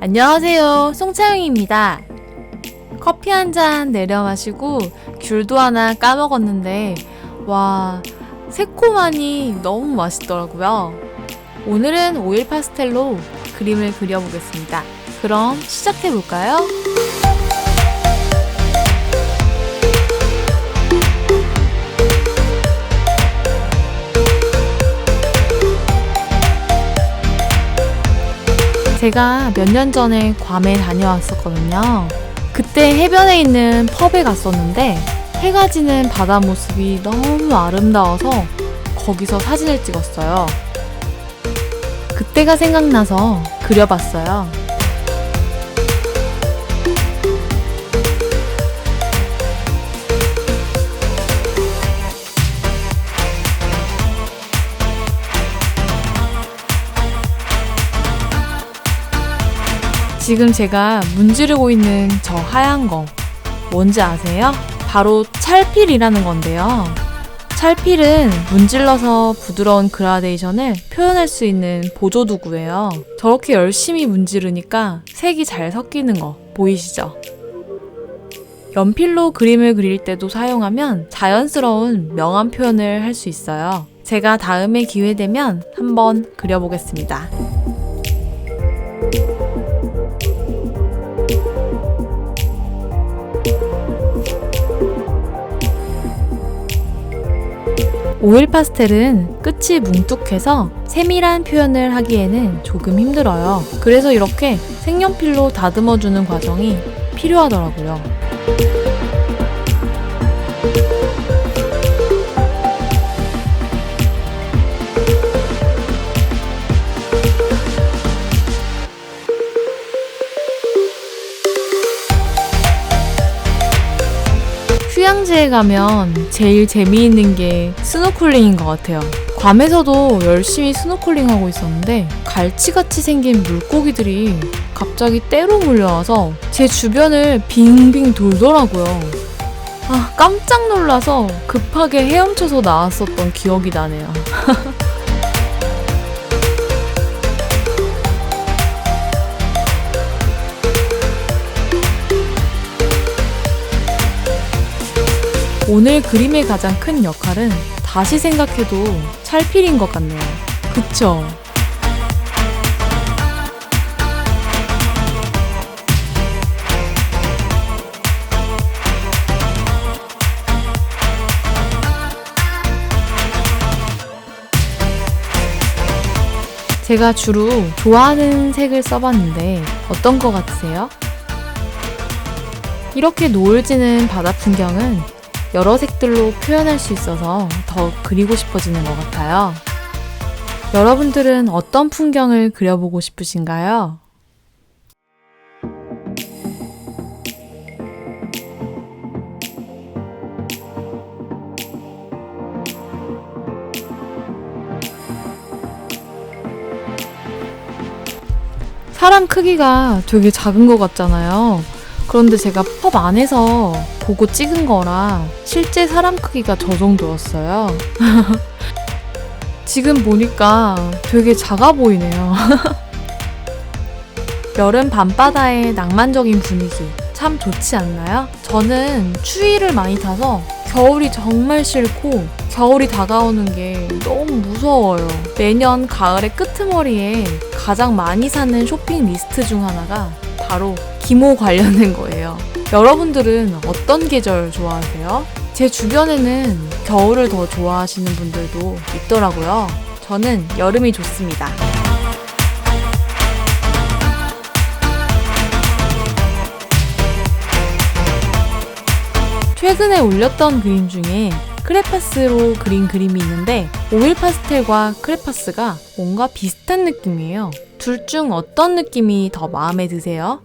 안녕하세요. 송차영입니다. 커피 한 잔 내려 마시고 귤도 하나 까먹었는데, 와, 새콤하니 너무 맛있더라고요. 오늘은 오일 파스텔로 그림을 그려보겠습니다. 그럼 시작해볼까요? 제가 몇 년 전에 괌에 다녀왔었거든요. 그때 해변에 있는 펍에 갔었는데 해가 지는 바다 모습이 너무 아름다워서 거기서 사진을 찍었어요. 그때가 생각나서 그려봤어요. 지금 제가 문지르고 있는 저 하얀 거 뭔지 아세요? 바로 찰필이라는 건데요. 찰필은 문질러서 부드러운 그라데이션을 표현할 수 있는 보조도구예요. 저렇게 열심히 문지르니까 색이 잘 섞이는 거 보이시죠? 연필로 그림을 그릴 때도 사용하면 자연스러운 명암 표현을 할 수 있어요. 제가 다음에 기회 되면 한번 그려보겠습니다. 오일 파스텔은 끝이 뭉툭해서 세밀한 표현을 하기에는 조금 힘들어요. 그래서 이렇게 색연필로 다듬어주는 과정이 필요하더라고요. 휴양지에 가면 제일 재미있는 게 스노클링인 것 같아요. 괌에서도 열심히 스노클링 하고 있었는데 갈치같이 생긴 물고기들이 갑자기 때로 몰려와서 제 주변을 빙빙 돌더라고요. 아, 깜짝 놀라서 급하게 헤엄쳐서 나왔었던 기억이 나네요. 오늘 그림의 가장 큰 역할은 다시 생각해도 찰필인 것 같네요. 그쵸? 제가 주로 좋아하는 색을 써봤는데 어떤 것 같으세요? 이렇게 노을 지는 바다 풍경은 여러 색들로 표현할 수 있어서 더 그리고 싶어지는 것 같아요. 여러분들은 어떤 풍경을 그려보고 싶으신가요? 사람 크기가 되게 작은 것 같잖아요. 그런데 제가 펍 안에서 보고 찍은 거라 실제 사람 크기가 저 정도였어요. 지금 보니까 되게 작아 보이네요. 여름 밤바다의 낭만적인 분위기 참 좋지 않나요? 저는 추위를 많이 타서 겨울이 정말 싫고 겨울이 다가오는 게 너무 무서워요. 매년 가을의 끄트머리에 가장 많이 사는 쇼핑 리스트 중 하나가 바로 기모 관련된 거예요. 여러분들은 어떤 계절 좋아하세요? 제 주변에는 겨울을 더 좋아하시는 분들도 있더라고요. 저는 여름이 좋습니다. 최근에 올렸던 그림 중에 크레파스로 그린 그림이 있는데 오일 파스텔과 크레파스가 뭔가 비슷한 느낌이에요. 둘 중 어떤 느낌이 더 마음에 드세요?